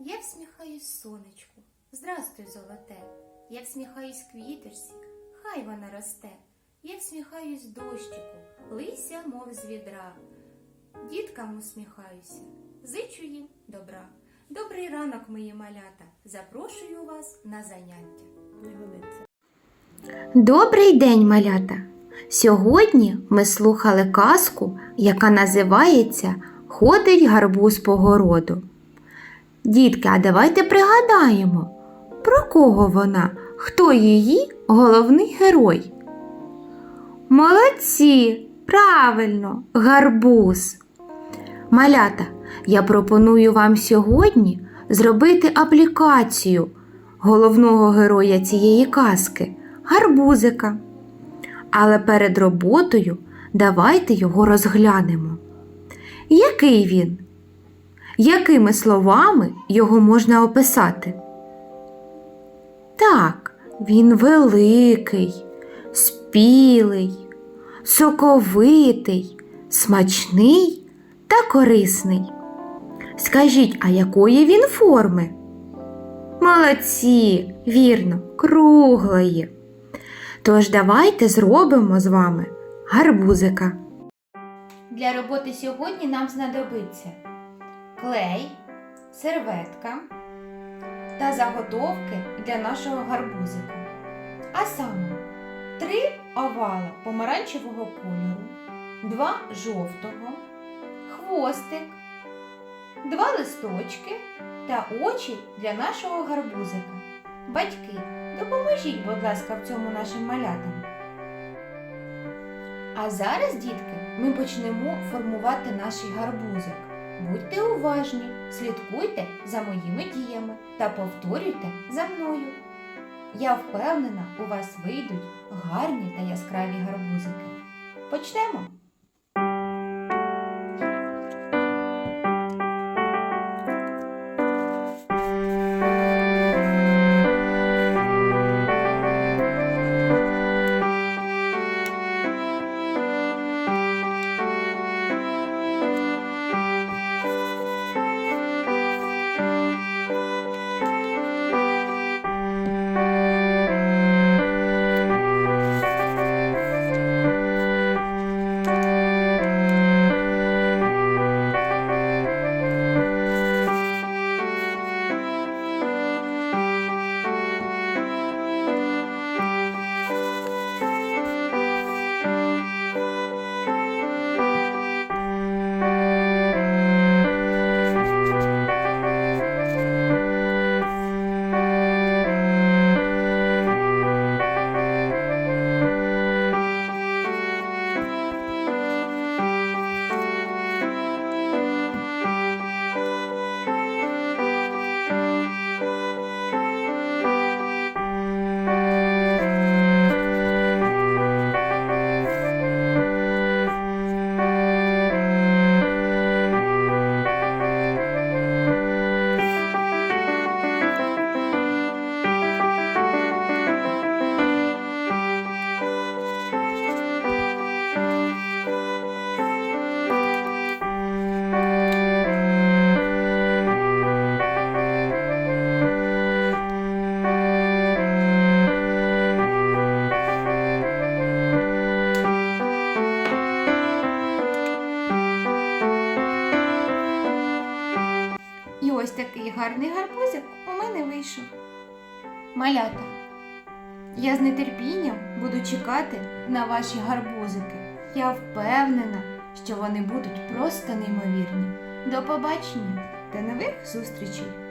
Я всміхаюсь сонечку, здрастуй, золоте. Я всміхаюсь квіточці, хай вона росте. Я всміхаюсь дощику, лися, мов з відра. Діткам усміхаюся, зичу їм добра. Добрий ранок, мої малята. Запрошую вас на заняття. Добрий день, малята! Сьогодні ми слухали казку, яка називається Ходить гарбуз по городу. Дітки, а давайте пригадаємо, про кого вона, хто її головний герой. Молодці! Правильно, гарбуз. Малята, я пропоную вам сьогодні зробити аплікацію головного героя цієї казки гарбузика. Але перед роботою давайте його розглянемо. Який він? Якими словами його можна описати? Так, він великий, спілий, соковитий, смачний та корисний. Скажіть, а якої він форми? Молодці, вірно, круглої. Тож давайте зробимо з вами гарбузика. Для роботи сьогодні нам знадобиться клей, серветка та заготовки для нашого гарбузика. А саме три овала помаранчевого кольору, два жовтого, хвостик, два листочки та очі для нашого гарбузика. Батьки, допоможіть, будь ласка, в цьому нашим малятам. А зараз, дітки, ми почнемо формувати наш гарбузик. Будьте уважні, слідкуйте за моїми діями та повторюйте за мною. Я впевнена, у вас вийдуть гарні та яскраві гарбузики. Почнемо! Такий гарний гарбузик у мене вийшов. Малята, я з нетерпінням буду чекати на ваші гарбузики. Я впевнена, що вони будуть просто неймовірні. До побачення та нових зустрічей!